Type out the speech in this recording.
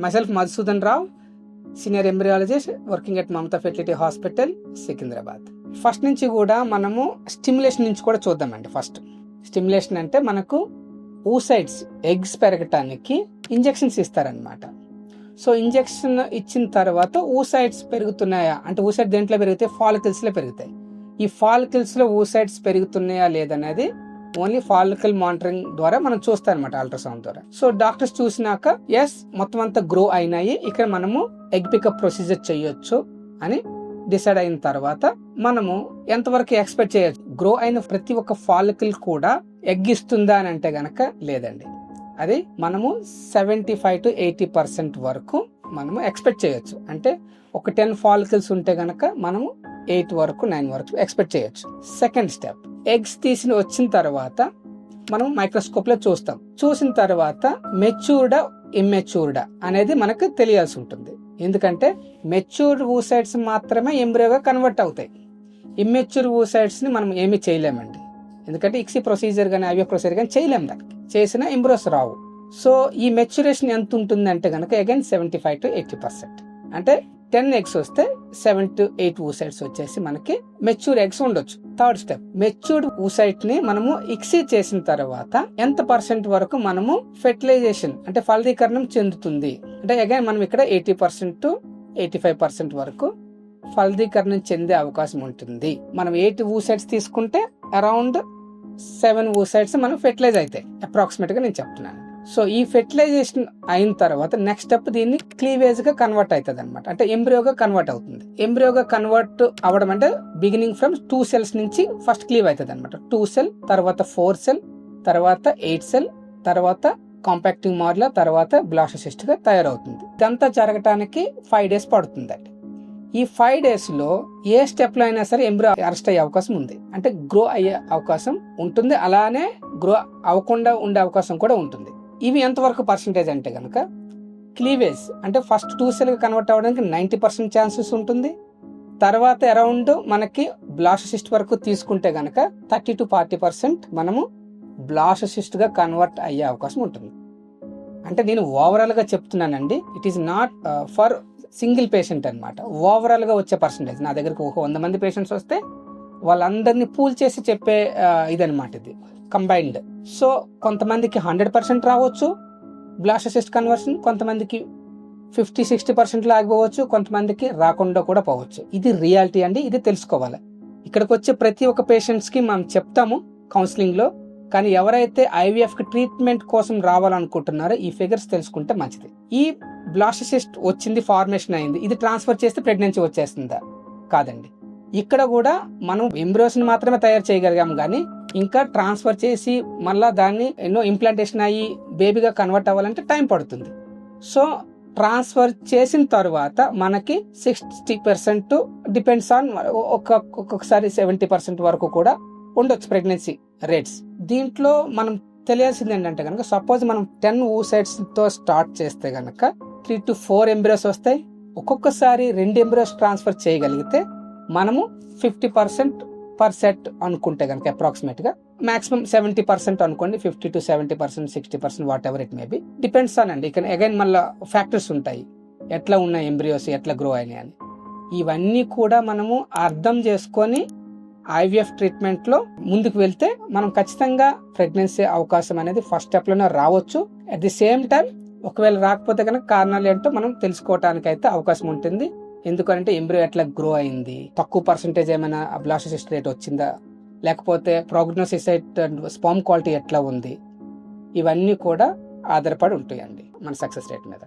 myself Madhusudan Rao, senior embryologist working at Mamata fertility hospital Secunderabad first నుంచి కూడా మనము stimulation నుంచి కూడా చూద్దామండి ఫస్ట్ స్టిమ్యులేషన్ అంటే మనకు ఊసైడ్స్ ఎగ్స్ పెరగటానికి ఇంజెక్షన్స్ ఇస్తారనమాట సో ఇంజెక్షన్ ఇచ్చిన తర్వాత ఊసైడ్స్ పెరుగుతున్నాయా? అంటే ఊసైడ్ దేంట్లో పెరిగితే ఫాలికల్స్లో పెరుగుతాయి. ఈ ఫాలికల్స్లో ఊసైడ్స్ పెరుగుతున్నాయా లేదనేది ఓన్లీ ఫాలికల్ మానిటరింగ్ ద్వారా మనం చూస్తాం అనమాట అల్ట్రాసౌండ్ ద్వారా. సో డాక్టర్స్ చూసినాక ఎస్ మొత్తం అంతా గ్రో అయినాయి ఇక్కడ మనము ఎగ్ పికప్ ప్రొసీజర్ చేయొచ్చు అని డిసైడ్ అయిన తర్వాత మనము ఎంతవరకు ఎక్స్పెక్ట్ చేయొచ్చు? గ్రో అయిన ప్రతి ఒక్క ఫాలికల్ కూడా ఎగ్ ఇస్తుందా అని అంటే గనక లేదండి. అది మనము seventy five to eighty percent వరకు మనము ఎక్స్పెక్ట్ చేయొచ్చు. అంటే ఒక టెన్ ఫాలికల్స్ ఉంటే గనక మనము ఎయిట్ వరకు నైన్ వరకు ఎక్స్పెక్ట్ చేయొచ్చు. సెకండ్ స్టెప్ ఎగ్స్ తీసిన వచ్చిన తర్వాత మనం మైక్రోస్కోప్లో చూస్తాం. చూసిన తర్వాత మెచ్యూర్డా ఇమ్మెచ్యూర్డా అనేది మనకు తెలియాల్సి ఉంటుంది. ఎందుకంటే మెచ్యూర్డ్ ఊసైడ్స్ మాత్రమే ఎంబ్రియోగా కన్వర్ట్ అవుతాయి. ఇమ్మెచ్యూర్ ఊసైడ్స్ని మనం ఏమీ చేయలేమండి. ఎందుకంటే ఇక్సీ ప్రొసీజర్ కానీ అవే ప్రొసీజర్ కానీ చేయలేము దానికి. చేసిన ఎంబ్రోస్ రావు. సో ఈ మెచ్యూరేషన్ ఎంత ఉంటుంది అంటే కనుక again seventy five to eighty percent అంటే టెన్ ఎగ్స్ వస్తే సెవెన్ టు ఎయిట్ ఊసైడ్స్ వచ్చేసి మనకి మెచ్యూర్ ఎగ్స్ ఉండొచ్చు. థర్డ్ స్టెప్ మెచ్యూర్డ్ ఊసైట్ని మనము ఇక్సీ చేసిన తర్వాత ఎంత పర్సెంట్ వరకు మనము ఫెర్టిలైజేషన్ అంటే ఫలదీకరణం చెందుతుంది? అంటే అగైన్ మనం ఇక్కడ eighty percent to eighty five percent వరకు ఫలదీకరణం చెందే అవకాశం ఉంటుంది. మనం ఎయిట్ ఊసైడ్స్ తీసుకుంటే అరౌండ్ సెవెన్ ఊసైడ్స్ మనం ఫెర్టిలైజ్ అవుతాయి. అప్రాక్సిమేట్గా నేను చెప్తున్నాను. సో ఈ ఫెర్టిలైజేషన్ అయిన తర్వాత నెక్స్ట్ స్టెప్ దీన్ని క్లీవేజ్గా కన్వర్ట్ అవుతుంది అనమాట అంటే ఎంబ్రియోగా కన్వర్ట్ అవుతుంది. ఎంబ్రియోగా కన్వర్ట్ అవ్వడం అంటే బిగినింగ్ ఫ్రమ్ టూ సెల్స్ నుంచి ఫస్ట్ క్లీవ్ అవుతుంది అనమాట టూ సెల్ తర్వాత ఫోర్ సెల్ తర్వాత ఎయిట్ సెల్ తర్వాత కాంపాక్టింగ్ మార్ల తర్వాత బ్లాస్టోసిస్ట్గా తయారవుతుంది. ఇదంతా జరగటానికి ఫైవ్ డేస్ పడుతుందండి. ఈ ఫైవ్ డేస్లో ఏ స్టెప్లో అయినా సరే ఎంబ్రో అరెస్ట్ అయ్యే అవకాశం ఉంది. అంటే గ్రో అయ్యే అవకాశం ఉంటుంది. అలానే గ్రో అవ్వకుండా ఉండే అవకాశం కూడా ఉంటుంది. ఇవి ఎంతవరకు పర్సంటేజ్ అంటే కనుక క్లీవేజ్ అంటే ఫస్ట్ టూ సెల్ కన్వర్ట్ అవ్వడానికి నైంటీ పర్సెంట్ ఛాన్సెస్ ఉంటుంది. తర్వాత అరౌండ్ మనకి బ్లాస్టోసిస్ట్ వరకు తీసుకుంటే కనుక థర్టీ టు ఫార్టీ పర్సెంట్ మనము బ్లాస్టసిస్ట్గా కన్వర్ట్ అయ్యే అవకాశం ఉంటుంది. అంటే నేను ఓవరాల్గా చెప్తున్నానండి it is not for single patient అనమాట ఓవరాల్గా వచ్చే పర్సంటేజ్ నా దగ్గరకు ఒక వంద మంది పేషెంట్స్ వస్తే వాళ్ళందరినీ పూల్ చేసి చెప్పే uh, ఇదనమాట ఇది. కంబైన్డ్ సో కొంతమందికి హండ్రెడ్ పర్సెంట్ రావచ్చు. బ్లాస్టసిస్ట్ కన్వర్షన్ కొంతమందికి ఫిఫ్టీ సిక్స్టీ పర్సెంట్లో ఆగిపోవచ్చు కొంతమందికి రాకుండా కూడా పోవచ్చు. ఇది రియాలిటీ అండి ఇది తెలుసుకోవాలి. ఇక్కడికి వచ్చే ప్రతి ఒక్క పేషెంట్స్కి మనం చెప్తాము కౌన్సిలింగ్లో కానీ ఎవరైతే ఐవీఎఫ్కి ట్రీట్మెంట్ కోసం రావాలనుకుంటున్నారో ఈ ఫిగర్స్ తెలుసుకుంటే మంచిది. ఈ బ్లాస్టోసిస్ట్ వచ్చింది ఫార్మేషన్ అయింది. ఇది ట్రాన్స్ఫర్ చేస్తే ప్రెగ్నెన్సీ వచ్చేస్తుందా? కాదండి. ఇక్కడ కూడా మనం ఎంబ్రోస్ని మాత్రమే తయారు చేయగలిగాం కానీ ఇంకా ట్రాన్స్ఫర్ చేసి మళ్ళీ దాన్ని ఎన్నో ఇంప్లాంటేషన్ అయ్యి బేబీగా కన్వర్ట్ అవ్వాలంటే టైం పడుతుంది. సో ట్రాన్స్ఫర్ చేసిన తర్వాత మనకి సిక్స్టీ పర్సెంట్ డిపెండ్స్ ఆన్ ఒక్కొక్కసారి సెవెంటీ పర్సెంట్ వరకు కూడా ఉండొచ్చు ప్రెగ్నెన్సీ రేట్స్ దీంట్లో మనం తెలియాల్సింది ఏంటంటే కనుక సపోజ్ మనం టెన్ ఊసైడ్స్తో స్టార్ట్ చేస్తే కనుక త్రీ టు ఫోర్ ఎంబ్రియోస్ వస్తాయి. ఒక్కొక్కసారి రెండు ఎంబ్రియోస్ ట్రాన్స్ఫర్ చేయగలిగితే మనము ఫిఫ్టీ పర్సెంట్ పర్ సెట్ అనుకుంటే కనుక అప్రాక్సిమేట్గా మాక్సిమం సెవెంటీ పర్సెంట్ అనుకోండి fifty to seventy percent sixty percent whatever it may be depends on అండి. ఇక్కడ అగైన్ మళ్ళీ ఫ్యాక్టర్స్ ఉంటాయి. ఎట్లా ఉన్నాయి ఎంబ్రియోస్ ఎట్లా గ్రో అయినాయి అని. ఇవన్నీ కూడా మనము అర్థం చేసుకొని ఐవీఎఫ్ ట్రీట్మెంట్లో ముందుకు వెళ్తే మనం ఖచ్చితంగా ప్రెగ్నెన్సీ అవకాశం అనేది ఫస్ట్ స్టెప్లోనే రావచ్చు. అట్ ది సేమ్ టైం ఒకవేళ రాకపోతే కనుక కారణాలు ఏంటో మనం తెలుసుకోవటానికి అయితే అవకాశం ఉంటుంది. ఎందుకంటే ఎంబ్రియో ఎట్లా గ్రో అయింది? తక్కువ పర్సంటేజ్ ఏమైనా బ్లాస్టోసిస్ట్ రేట్ వచ్చిందా? లేకపోతే ప్రోగ్నోసిస్ స్పామ్ క్వాలిటీ ఎట్లా ఉంది? ఇవన్నీ కూడా ఆధారపడి ఉంటాయండి మన సక్సెస్ రేట్ మీద.